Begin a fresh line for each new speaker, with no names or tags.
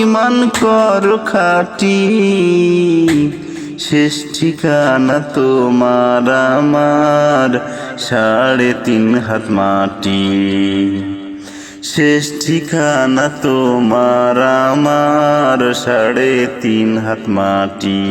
ইমান কর খাটি। শেষ ঠিকানা তোমার আমার, সাড়ে তিন হাত মাটি। শেষ ঠিকানা তোমার আমার, সাড়ে তিন হাত মাটি।